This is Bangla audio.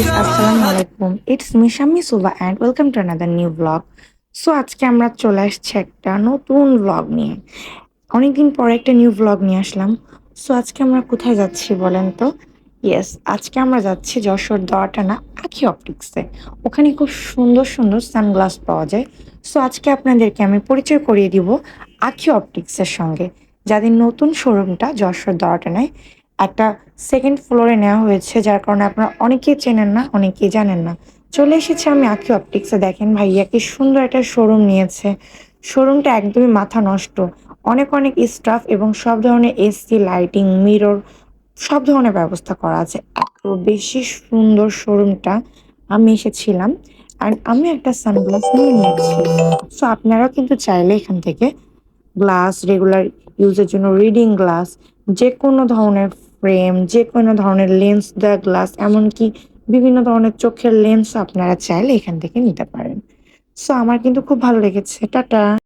গাইস আসসালামু আলাইকুম it's me Shammi Suba and welcome to another new blog so আজকে আমরা চলে আসছি একটা নতুন ব্লগ নিয়ে। অনেকদিন পরে একটা নিউ ব্লগ নিয়ে আসলাম। সো আজকে আমরা কোথায় যাচ্ছি বলেন তো? ইয়েস আজকে আমরা যাচ্ছি যশোর দোয়াটানা আখি অপটিক্সে ওখানে খুব সুন্দর সুন্দর সানগ্লাস পাওয়া যায়। সো আজকে আপনাদেরকে আমি পরিচয় করিয়ে দিব আখি অপটিক্সের সঙ্গে। যাদের নতুন শোরুমটা যশোর দোয়াটানায় একটা সেকেন্ড ফ্লোরে নেওয়া হয়েছে, যার কারণে আপনারা অনেকেই চেনেন না, অনেকেই জানেন না। চলে এসেছে আমি আঁকি অপটিক্সে। দেখেন ভাইয়া কি সুন্দর একটা শোরুম নিয়েছে। শোরুমটা একদমই মাথা নষ্ট। অনেক অনেক স্টাফ এবং সব ধরনের এসি লাইটিং মিরর সব ধরনের ব্যবস্থা করা আছে। এত বেশি সুন্দর শোরুমটা আমি এসেছিলাম। আর আমি একটা সানগ্লাস নিয়ে নিয়েছি। সো আপনারাও কিন্তু চাইলে এখান থেকে গ্লাস রেগুলার ইউজের জন্য রিডিং গ্লাস যে কোনো ধরনের ফ্রেম যে কোনো ধরনের লেন্স দেওয়া গ্লাস এমনকি বিভিন্ন ধরনের চোখের লেন্স আপনারা চাইলে এখান থেকে নিতে পারেন। সো আমার কিন্তু খুব ভালো লেগেছে। টাটা!